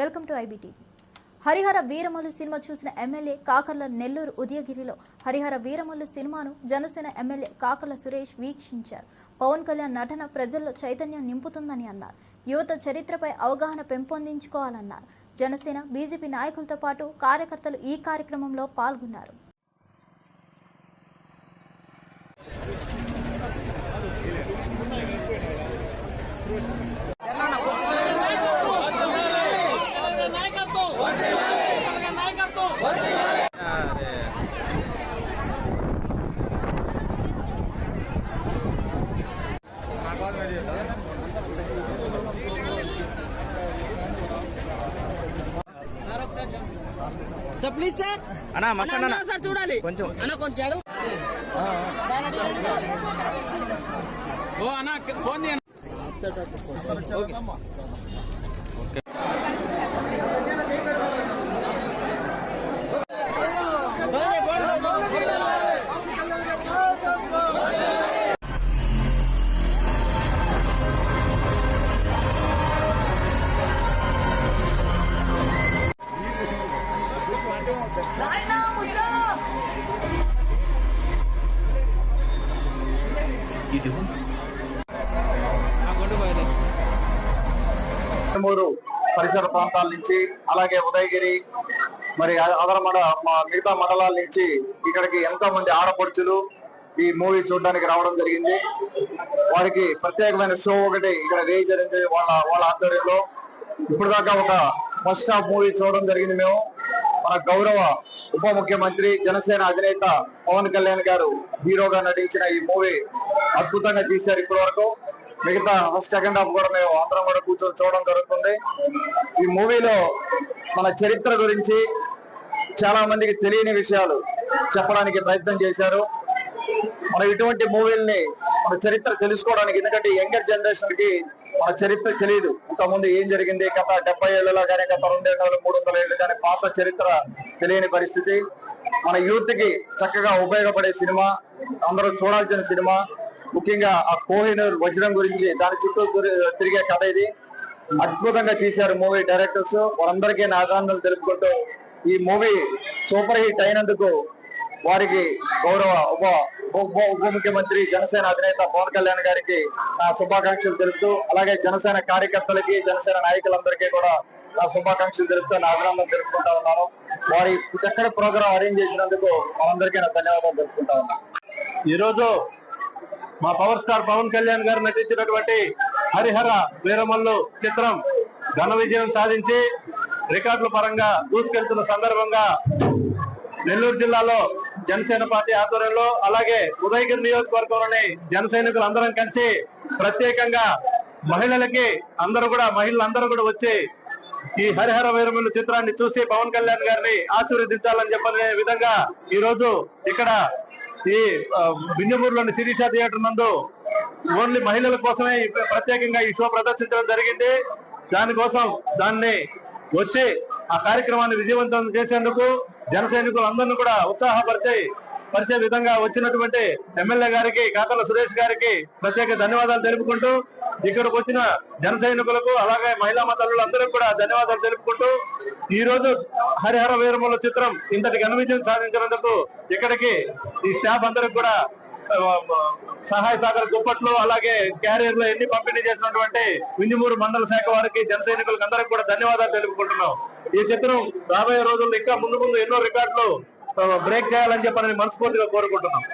Welcome to IBTV. Harihara Veeramallu cinema చూసిన MLA Kakarla Nellore ఉదయగిరిలో హరిహర వీరమల్లు సినిమాను జనసేన ఎమ్మెల్యే కాకర్ల సురేష్ వీక్షించారు. పవన్ కళ్యాణ్ నటన ప్రజల్లో చైతన్యం నింపుతుందని అన్నారు. యువత చరిత్రపై అవగాహన పెంపొందించుకోవాలన్నారు. జనసేన బీజేపీ నాయకులతో పాటు కార్యకర్తలు ఈ కార్యక్రమంలో పాల్గొన్నారు. సార్ ప్లీజ్ సార్ అన్నా మస్తు సార్ చూడాలి. కొంచెం. అన్న కొంచెం. ఓ అన్న ఫోన్ చేయండి మూడు పరిసర ప్రాంతాల నుంచి అలాగే ఉదయగిరి మరి అదర మా మిగతా మండలాల నుంచి ఇక్కడికి ఎంతో మంది ఆడపడుచులు ఈ మూవీ చూడడానికి రావడం జరిగింది. వారికి ప్రత్యేకమైన షో ఒకటి ఇక్కడ వేయ జరిగింది వాళ్ళ వాళ్ళ ఆధ్వర్యంలో. ఇప్పుడు దాకా ఒక ఫస్ట్ హాఫ్ మూవీ చూడడం జరిగింది మేము. మన గౌరవ ఉప ముఖ్యమంత్రి జనసేన అధినేత పవన్ కళ్యాణ్ గారు హీరోగా నటించిన ఈ మూవీ అద్భుతంగా తీశారు ఇప్పటి వరకు మిగతా సెకండ్ హాఫ్ కూడా మేము అందరం కూడా కూర్చొని చూడడం జరుగుతుంది. ఈ మూవీలో మన చరిత్ర గురించి చాలా మందికి తెలియని విషయాలు చెప్పడానికి ప్రయత్నం చేశారు. మన ఇటువంటి మూవీల్ని మన చరిత్ర తెలుసుకోవడానికి ఎందుకంటే యంగర్ జనరేషన్కి మన చరిత్ర తెలియదు ఇంతకుముందు ఏం జరిగింది? గత డెబ్బై ఏళ్ళలో కానీ గత రెండేళ్ళు మూడు వందల ఏళ్ళు కానీ పాత చరిత్ర తెలియని పరిస్థితి. మన యూత్కి చక్కగా ఉపయోగపడే సినిమా అందరూ చూడాల్సిన సినిమా. ముఖ్యంగా ఆ కోహినూర్ వజ్రం గురించి దాని చుట్టూ తిరిగే కథ ఇది. అద్భుతంగా తీశారు మూవీ డైరెక్టర్స్. వారందరికీ నా తెలుపుకుంటూ ఈ మూవీ సూపర్ హిట్ అయినందుకు వారికి గౌరవ ఉప ఉప ముఖ్యమంత్రి జనసేన అధినేత పవన్ కళ్యాణ్ గారికి శుభాకాంక్షలు తెలుపుతూ అలాగే జనసేన కార్యకర్తలకి జనసేన నాయకులందరికీ కూడా నా శుభాకాంక్షలు తెలుపుతూ నా అభినందన తెలుపుకుంటా ఉన్నాను. వారి ఎక్కడ ప్రోగ్రాం అరేంజ్ చేసినందుకు మనందరికీ నా ధన్యవాదాలు తెలుపుకుంటా ఉన్నాను ఈ రోజు మా పవర్ స్టార్ పవన్ కళ్యాణ్ గారు నటించినటువంటి హరిహర వీరమల్లు చిత్రం ఘన విజయం సాధించి రికార్డుల పరంగా దూసుకెళ్తున్న సందర్భంగా నెల్లూరు జిల్లాలో జనసేన పార్టీ ఆధ్వర్యంలో అలాగే ఉదయగిరి నియోజకవర్గంలోని జన సైనికులు అందరం కలిసి ప్రత్యేకంగా మహిళలకి అందరూ కూడా మహిళలందరూ కూడా వచ్చి ఈ హరిహర వీరమల్లు చిత్రాన్ని చూసి పవన్ కళ్యాణ్ గారిని ఆశీర్వదించాలని చెప్పనే విధంగా ఈ రోజు ఇక్కడ ఈ ఆ, బింజమూరులోని శిరీష థియేటర్ నందు ఓన్లీ మహిళల కోసమే ప్రత్యేకంగా ఈ షో ప్రదర్శించడం జరిగింది. దానికోసం దాన్ని వచ్చి ఆ కార్యక్రమాన్ని విజయవంతం చేసేందుకు జన సైనికులందరినీ కూడా ఉత్సాహపరిచే పరిచే విధంగా వచ్చినటువంటి ఎమ్మెల్యే గారికి కాకల సురేష్ గారికి ప్రత్యేక ధన్యవాదాలు తెలుపుకుంటూ ఇక్కడికి వచ్చిన జన సైనికులకు అలాగే మహిళా మతలందరికీ కూడా ధన్యవాదాలు తెలుపుకుంటూ ఈ రోజు హరిహర వీరముల చిత్రం ఇంతటి ఘన విజయం సాధించినందుకు ఇక్కడికి ఈ స్టాఫ్ అందరికి కూడా సహాయ సాగర్ దుప్పట్లు అలాగే క్యారియర్లు ఎన్ని పంపిణీ చేసినటువంటి వింజమూరు మండల శాఖ వారికి జన సైనికులకు అందరికి కూడా ధన్యవాదాలు తెలుపుకుంటున్నాం. ఈ చిత్రం రాబోయే రోజుల్లో ఇంకా ముందు ముందు ఎన్నో రికార్డులు బ్రేక్ చేయాలని చెప్పని మనస్ఫూర్తిగా కోరుకుంటున్నాం